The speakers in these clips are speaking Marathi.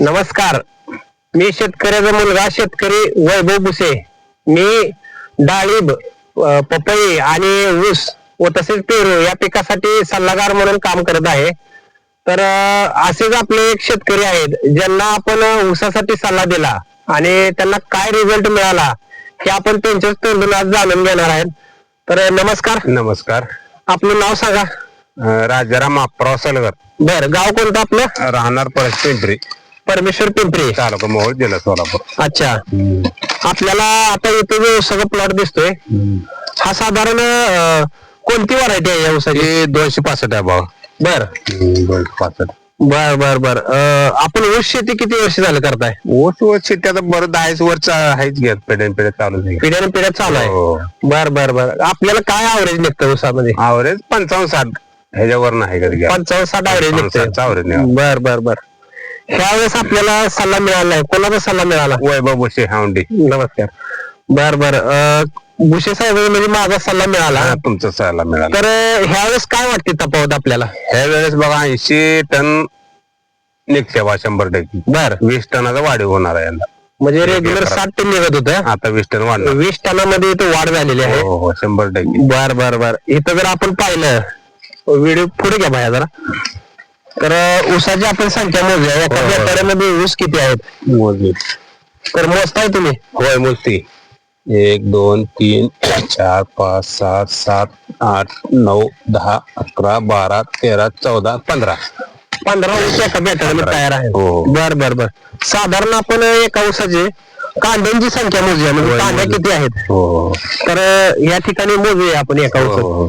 नमस्कार. मी शेतकऱ्याचा मुलगा शेतकरी वैभव भुसे. मी डाळिंब पपई आणि ऊस व तसेच पेरू या पिकासाठी सल्लागार म्हणून काम करत आहे. तर असेच आपले एक शेतकरी आहेत ज्यांना आपण ऊसासाठी सल्ला दिला आणि त्यांना काय रिझल्ट मिळाला हे आपण त्यांच्याच तोंडून आज जाणून घेणार आहेत. तर नमस्कार. नमस्कार. आपलं नाव सांगा. राजाराम अप्राव सलगर. बर गाव कोणतं आपलं? राहणार परत पिंपरी. परमेश्वर पिंपरी. तालुका मोहोळ जिल्हा सोलापूर अच्छा. आपल्याला आता इथे जो सगळं प्लॉट दिसतोय हा साधारण अं, कोणती व्हरायटी आहे या ऊसाची हे दोनशे पासष्ट आहे भाव बर. दोनशे पासष्ट. बर बर बर. अं, आपण ऊस शेती किती वर्ष झालं करताय? ऊस वर शेती आता बरं दहाच वर्ष आहेच घेत पेढ्या पेढ्या चालू आहे. पिढ्याने पिढ्या चालू आहे. हो. बर बर बर. आपल्याला काय ॲव्हरेज निघतं ऊसामध्ये? आवरेज पंचावन्न साठ. ह्याच्यावर नाही कधी. पंचावन्न साठ average निघतं निघाला. बर बर बर. ह्या वेळेस आपल्याला सल्ला मिळाला नाही. कोणाचा सल्ला मिळाला? वैभव बोशे हावंडी. नमस्कार. बर बर. भुसे साहेब म्हणजे माझा सल्ला मिळाला. हा, तुमचा सहाला मिळाला. तर अं, ह्या वेळेस काय वाटते तफावत आपल्याला? ह्या वेळेस बघा ऐंशी टन निघते बा शंभर टक्के. बर. वीस टनाचा वाढीव होणार आहे यंदा म्हणजे रेग्युलर साठ टन निघत होतं? आता वीस टन वाढणार. वीस टनामध्ये इथं वाढ झालेली आहे. हो हो शंभर टक्के. बर बर बर. इथं जर आपण पाहिलं व्हिडिओ पुढे घ्या बाया जरा. तर ऊसाची आपण संख्या मोजूया. एका हो, हो. हेक्टरमध्ये ऊस किती आहेत? मोजली तर मोजताय तुम्ही? होय मोजती. एक दोन तीन चार पाच सहा सात आठ नऊ दहा अकरा बारा तेरा चौदा पंधरा. पंधरा ऊस एका बॅटरमध्ये तयार आहे हो. बर बर बर. साधारण आपण एका ऊसाचे कांद्यांची संख्या मोजूया. म्हणजे होय, कांद्या मोजू. किती आहेत? हो तर अं, या ठिकाणी मोजूया आपण एका ऊसात. हो.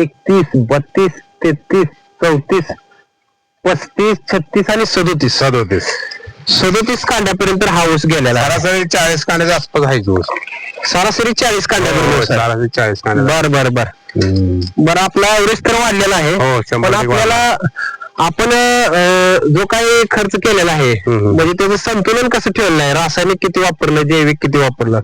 एकतीस बत्तीस तेहतीस चौतीस पस्तीस छत्तीस आणि सदोतीस. सदोतीस. सदोतीस कांड्यापर्यंत हा ऊस गेलेला आहे. सरासरी चाळीस कांड्याच्या आसपास आहे ऊस. सरासरी चाळीस कांड्यापर्यंत हो. सरासरी चाळीस कांड्या बर बर बर. बर आपला एव्हरेज तर वाढलेला आहे. हो, शंभर पण टक्के आपल्याला आपण अं, जो काही खर्च केलेला आहे हम्म. म्हणजे त्याचं संतुलन कसं ठेवलं आहे? रासायनिक किती वापरलं जैविक किती वापरलं?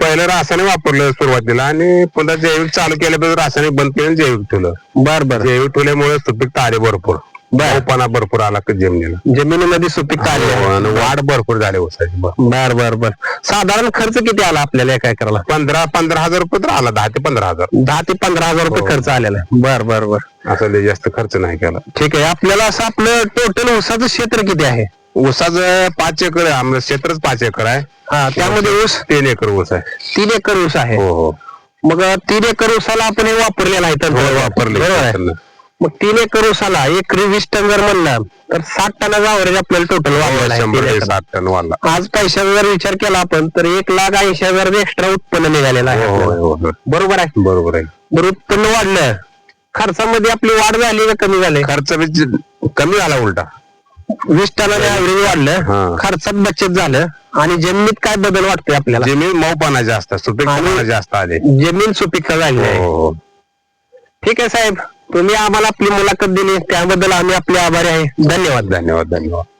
पहिलं रासायनिक वापरलं सुरुवातीला आणि पुन्हा जैविक चालू केल्यापासून रासायनिक बंद केलं आणि जैविक ठेवलं. बर बर. जैविक ठेवल्यामुळे सुपीकता आली भरपूर. बर. पाना भरपूर आला की जमिनीला. जमिनीमध्ये सुपीकता आली आहे. हो, आणि वाढ भरपूर झाली ऊसाची. बर. बर बर बर. साधारण खर्च किती आला आपल्याला एका एकराला? पंधरा पंधरा हजार रुपये तर आला दहा ते पंधरा हजार. दहा ते पंधरा हजार रुपये हो. खर्च आलेला आहे. बर बर बर. असं लय जास्त खर्च नाही केला. ठीक आहे. आपल्याला असं आपलं टोटल ऊसाचं क्षेत्र किती आहे? ऊसाचं पाच एकर आहे. आमचं क्षेत्रच पाच एकर आहे. हा त्यामध्ये ऊस तीन एकर ऊस आहे. तीन एकर ऊस आहे. हो हो. मग तीन एकर ऊसाला आपण हे वापरलेलं आहे तंत्र. हो, वापरले. मग तीन एकर ऊसाला एकरी वीस टन जर म्हणलं तर साठ टनाचा अवरेज आपल्याला टोटल वापरलेला आहे शंभर तीन ते एकरात. साठ टन वाढला आज पैशाचा जर विचार केला आपण तर एक लाख ऐंशी हजार एक्स्ट्रा उत्पन्न निघालेलं आहे हो, हो, आपल्याला. हो, हो. बरोबर आहे? बरोबर आहे. बरं उत्पन्न वाढलं. खर्चामध्ये आपली वाढ झाली का कमी झाली? खर्च बी ज- कमी झाला उलटा. वीस टनाने ऍव्हरेज वाढलं. हा. खर्चात बचत झालं. आणि जमिनीत काय बदल वाटतोय आपल्याला? जमीन मऊपणा जास्त सुपीकपणा आणि- जास्त आले. जमीन सुपीकता झाली आहे. हो हो. ठीक आहे साहेब. तुम्ही आम्हाला आपली मुलाखत दिली त्याबद्दल आम्ही आपले आभारी आहे. धन्यवाद. धन्यवाद धन्यवाद.